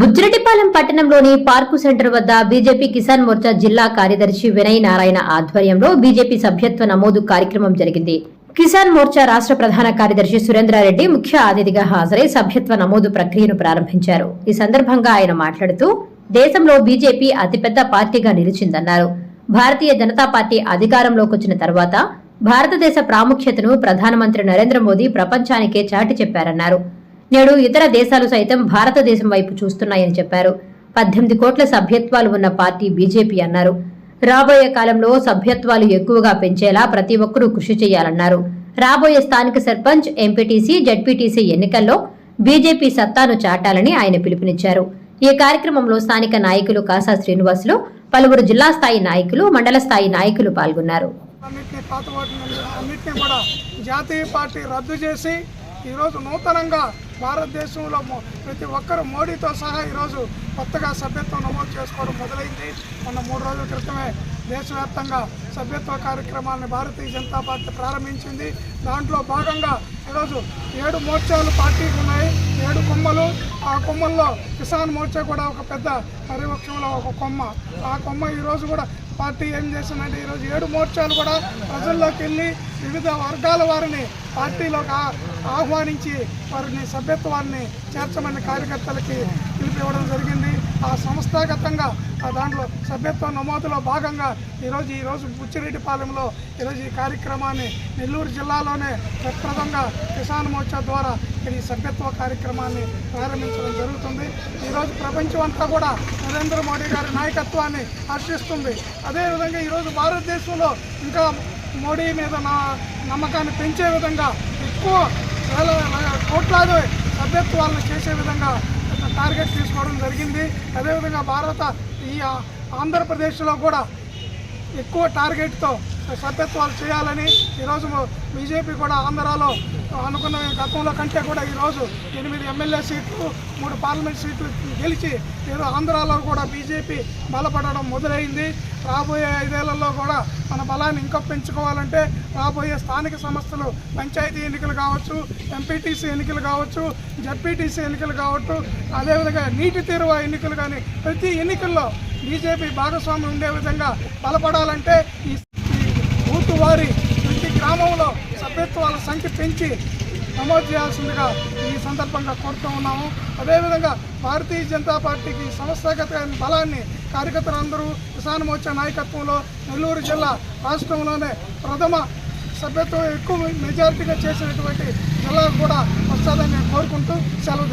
బుజ్జిరెడ్డిపాలెం పట్టణంలోని park center వద్ద BJP Kisan Morcha జిల్లా కార్యదర్శి వినయ్ నారాయణ ఆధ్వర్యంలో బీజేపీ సభ్యత్వ నమోదు కార్యక్రమం జరిగింది. కిసాన్ మోర్చా రాష్ట్ర ప్రధాన కార్యదర్శి సురేంద్రారెడ్డి ముఖ్య అతిథిగా హాజరై సభ్యత్వ నమోదు ప్రక్రియను ప్రారంభించారు. ఈ సందర్భంగా ఆయన మాట్లాడుతూ దేశంలో బీజేపీ అతిపెద్ద పార్టీగా నిలిచిందన్నారు. భారతీయ జనతా పార్టీ అధికారంలోకి వచ్చిన తర్వాత భారతదేశ ప్రాముఖ్యతను ప్రధానమంత్రి నరేంద్ర మోదీ ప్రపంచానికే చాటి చెప్పారన్నారు. నేడు ఇతర దేశాలు సైతం భారతదేశం వైపు చూస్తున్నాయని చెప్పారు. పద్దెనిమిది కోట్ల సభ్యత్వాలు ఉన్న పార్టీ బీజేపీ అన్నారు. రాబోయే కాలంలో సభ్యత్వాలు ఎక్కువగా పెంచేలా ప్రతి ఒక్కరూ కృషి చేయాలన్నారు. రాబోయే స్థానిక సర్పంచ్ ఎంపీటీసీ జడ్పీటీసీ ఎన్నికల్లో బీజేపీ సత్తాను చాటాలని ఆయన పిలుపునిచ్చారు. ఈ కార్యక్రమంలో స్థానిక నాయకులు కాసా శ్రీనివాసులు పలువురు జిల్లా స్థాయి నాయకులు మండల స్థాయి నాయకులు పాల్గొన్నారు. జాతీయ పార్టీ రద్దు చేసి ఈరోజు నూతనంగా భారతదేశంలో ప్రతి ఒక్కరు మోడీతో సహా ఈరోజు కొత్తగా సభ్యత్వం నమోదు చేసుకోవడం మొదలైంది. మొన్న మూడు రోజుల క్రితమే దేశవ్యాప్తంగా సభ్యత్వ కార్యక్రమాన్ని భారతీయ జనతా పార్టీ ప్రారంభించింది. దాంట్లో భాగంగా ఈరోజు ఏడు మోర్చాలు పార్టీకి ఉన్నాయి. ఏడు కొమ్మలు. ఆ కొమ్మల్లో కిసాన్ మోర్చా కూడా ఒక పెద్ద పరివృక్షంలో ఒక కొమ్మ. ఆ కొమ్మ ఈరోజు కూడా పార్టీ ఏం చేసిందంటే ఈరోజు ఏడు మోర్చాలు కూడా ప్రజల్లోకి వెళ్ళి వివిధ వర్గాల వారిని పార్టీలోకి ఆహ్వానించి వారిని సభ్యత్వాన్ని చేర్చమని కార్యకర్తలకి పిలిపివ్వడం జరిగింది. ఆ సంస్థాగతంగా ఆ దాంట్లో సభ్యత్వ నమోదులో భాగంగా ఈరోజు ఈరోజు బుచ్చిరెడ్డిపాలెంలో ఈరోజు ఈ కార్యక్రమాన్ని నెల్లూరు జిల్లాలోనే ప్రప్రదంగా కిసాన్ మోర్చా ద్వారా ఈ సభ్యత్వ కార్యక్రమాన్ని ప్రారంభించడం జరుగుతుంది. ఈరోజు ప్రపంచం అంతా కూడా నరేంద్ర మోడీ గారి నాయకత్వాన్ని హర్షిస్తుంది. అదేవిధంగా ఈరోజు భారతదేశంలో ఇంకా మోడీ మీద నా నమ్మకాన్ని పెంచే విధంగా ఎక్కువ వేల కోట్లాది సభ్యత్వాలను చేసే విధంగా టార్గెట్ తీసుకోవడం జరిగింది. అదేవిధంగా భారత ఈ ఆంధ్రప్రదేశ్లో కూడా ఎక్కువ టార్గెట్తో సభ్యత్వాలు చేయాలని ఈరోజు బీజేపీ కూడా ఆంధ్రాలో అనుకున్న గతంలో కంటే కూడా ఈరోజు ఎనిమిది ఎమ్మెల్యే సీట్లు మూడు పార్లమెంట్ సీట్లు గెలిచి ఈరోజు ఆంధ్రాలో కూడా బీజేపీ బలపడడం మొదలైంది. రాబోయే ఐదేళ్ళలో కూడా మన బలాన్ని ఇంకా పెంచుకోవాలంటే రాబోయే స్థానిక సంస్థలు పంచాయతీ ఎన్నికలు కావచ్చు ఎంపీటీసీ ఎన్నికలు కావచ్చు జడ్పీటీసీ ఎన్నికలు కావచ్చు అదేవిధంగా నీటి తీరువ ఎన్నికలు కానీ ప్రతి ఎన్నికల్లో బీజేపీ భాగస్వామ్యం ఉండే విధంగా బలపడాలంటే ఈ ఈ బూతు వారి ప్రతి అభ్యర్థుల సంఖ్య పెంచి నమోదు చేయాల్సిందిగా ఈ సందర్భంగా కోరుతూ ఉన్నాము. అదేవిధంగా భారతీయ జనతా పార్టీకి సంస్థాగత బలాన్ని కార్యకర్తలందరూ కిసాన్ మోర్చా నాయకత్వంలో నెల్లూరు జిల్లా రాష్ట్రంలోనే ప్రథమ సభ్యత్వం ఎక్కువ మెజారిటీగా చేసినటువంటి జిల్లా కూడా వస్తుందని నేను కోరుకుంటూ సెలవు